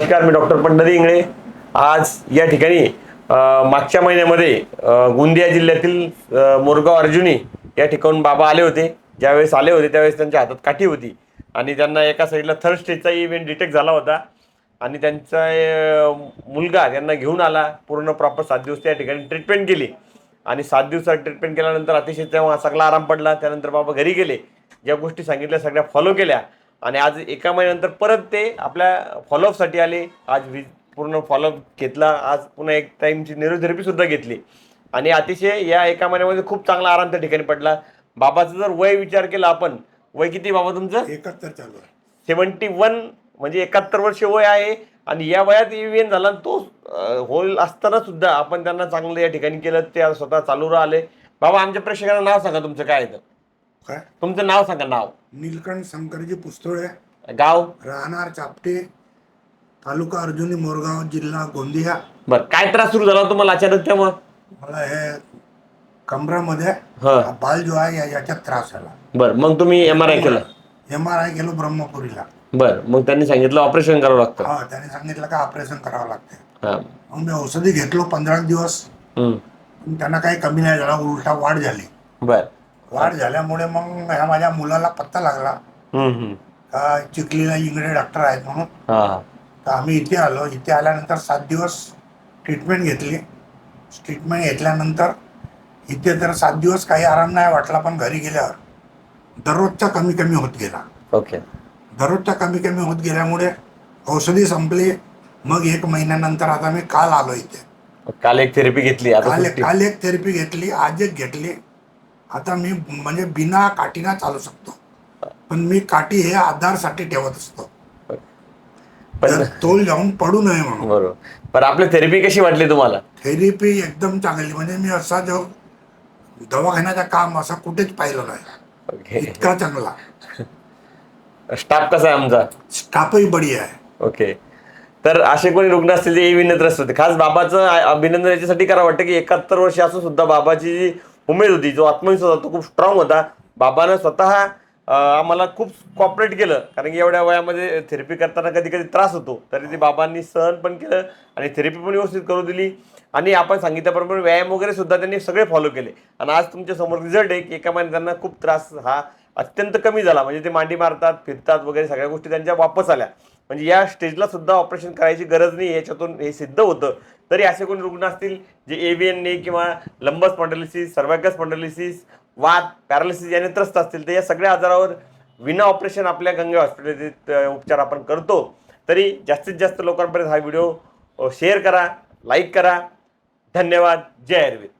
नमस्कार मी डॉक्टर पंढरी इंगळे. आज या ठिकाणी मागच्या महिन्यामध्ये गोंदिया जिल्ह्यातील मुरगाव मोरगाव अर्जुनी या ठिकाणून बाबा आले होते. ज्यावेळेस आले होते त्यावेळेस त्यांच्या हातात काठी होती. आणि त्यांना एका साईडला थर्ड स्टेजचा इव्हेंट डिटेक्ट झाला होता. आणि त्यांचा मुलगा त्यांना घेऊन आला. पूर्ण प्रॉपर सात दिवस त्या ठिकाणी ट्रीटमेंट केली. आणि सात दिवसात ट्रीटमेंट केल्यानंतर अतिशय तेव्हा सगळा आराम पडला. त्यानंतर बाबा घरी गेले. ज्या गोष्टी सांगितल्या सगळ्या फॉलो केल्या. आणि आज एका महिन्यानंतर परत ते आपल्या फॉलोअपसाठी आले. आज वि पूर्ण फॉलोअप घेतला. आज पुन्हा एक टाईमची सुद्धा घेतली. आणि अतिशय या एका महिन्यामध्ये खूप चांगला आराम त्या ठिकाणी पडला. बाबाचं जर वय विचार केला आपण वय किती बाबा तुमचं? एकाहत्तर चालू आहे. सेवन्टी वन म्हणजे एकाहत्तर वर्ष वय आहे. आणि या वयात इव्हेंट झाला आणि तो होईल असताना सुद्धा आपण त्यांना चांगलं या ठिकाणी केलं. ते स्वतः चालू राहिले. बाबा आमच्या प्रेक्षकांना नाव सांगा तुमचं. काय आहे ते. काय? तुमचं नाव सांगा नाव. नीलकंठ शंकरजी पुस्तोळे. गाव? राहणार चापटे तालुका अर्जुनी मोरगाव जिल्हा गोंदिया. बर काय त्रास सुरू झाला तुम्हाला अचानक तेव्हा? मला हे कमरामध्ये हा. हा बाल जो आहे या- याच्यात त्रास झाला. बर मग तुम्ही एम आर आय केलं? एम आर आय गेलो ब्रह्मपुरीला. बर मग त्यांनी सांगितलं ऑपरेशन करावं लागतं. हा त्याने सांगितलं का ऑपरेशन करावं लागते. हा. मग मी औषधी घेतलो पंधरा दिवस. हम्म. पण त्यांना काही कमी नाही झाला उलटा वाढ झाली. बर. वाढ झाल्यामुळे मग ह्या माझ्या मुलाला पत्ता लागला. का चिखलीला इंगडे डॉक्टर आहेत म्हणून. तर आम्ही इथे आलो. इथे आल्यानंतर सात दिवस ट्रीटमेंट घेतली. ट्रीटमेंट घेतल्यानंतर इथे तर सात दिवस काही आराम नाही वाटला पण घरी गेल्यावर दररोजचा कमी कमी होत गेला. ओके. दररोजचा कमी कमी होत गेल्यामुळे औषधी संपली. मग एक महिन्यानंतर आता मी काल आलो इथे. काल एक थेरपी घेतली. काल एक थेरपी घेतली. आज एक घेतली. आता मी म्हणजे बिना काठीना चालू शकतो. पण मी काठी हे आधारसाठी ठेवत असतो. पण तोल जाऊन पडू नये म्हणून. बरोबर. पण आपली थेरपी कशी वाटली तुम्हाला? थेरपी एकदम चांगली. म्हणजे मी असा जो दवाखान्याचा काम असा कुठेच पाहिलं नाही. ओके. इतका चांगला. स्टाफ कसा आहे आमचा? स्टाफही बढी आहे. ओके. तर असे कोणी रुग्ण असतील जे एव्ही त्रस्त होते खास बाबाचं अभिनंदन याच्यासाठी करा वाटतं की एकाहत्तर वर्ष असून सुद्धा बाबाची जी उमेद होती जो आत्मविश्वास होता तो खूप स्ट्रॉंग होता. बाबानं स्वतः आम्हाला खूप कॉपरेट केलं. कारण की एवढ्या वयामध्ये थेरपी करताना कधी कधी त्रास होतो. तरी ते बाबांनी सहन पण केलं आणि थेरपी पण व्यवस्थित करू दिली. आणि आपण सांगितल्याप्रमाणे व्यायाम वगैरे सुद्धा त्यांनी सगळे फॉलो केले. आणि आज तुमच्यासमोर रिझल्ट आहे की एका महिन्यात त्यांना खूप त्रास हा अत्यंत कमी झाला. म्हणजे ते मांडी मारतात फिरतात वगैरे सगळ्या गोष्टी त्यांच्या वापस आल्या. म्हणजे या स्टेजला सुद्धा ऑपरेशन करायची गरज नाही याच्यातून हे सिद्ध होतं. तरी असे कोणी रुग्ण असतील जे एव्हीएनने किंवा लंबस स्पॉन्डलिसिस सर्वायकस स्पॉन्डलिसिस वात पॅरालिसिस याने त्रस्त असतील तर या सगळ्या आजारावर विना ऑपरेशन आपल्या गंगा हॉस्पिटलचे उपचार आपण करतो. तरी जास्तीत जास्त लोकांपर्यंत हा व्हिडिओ शेअर करा लाईक करा. धन्यवाद. जय आयुर्वेद.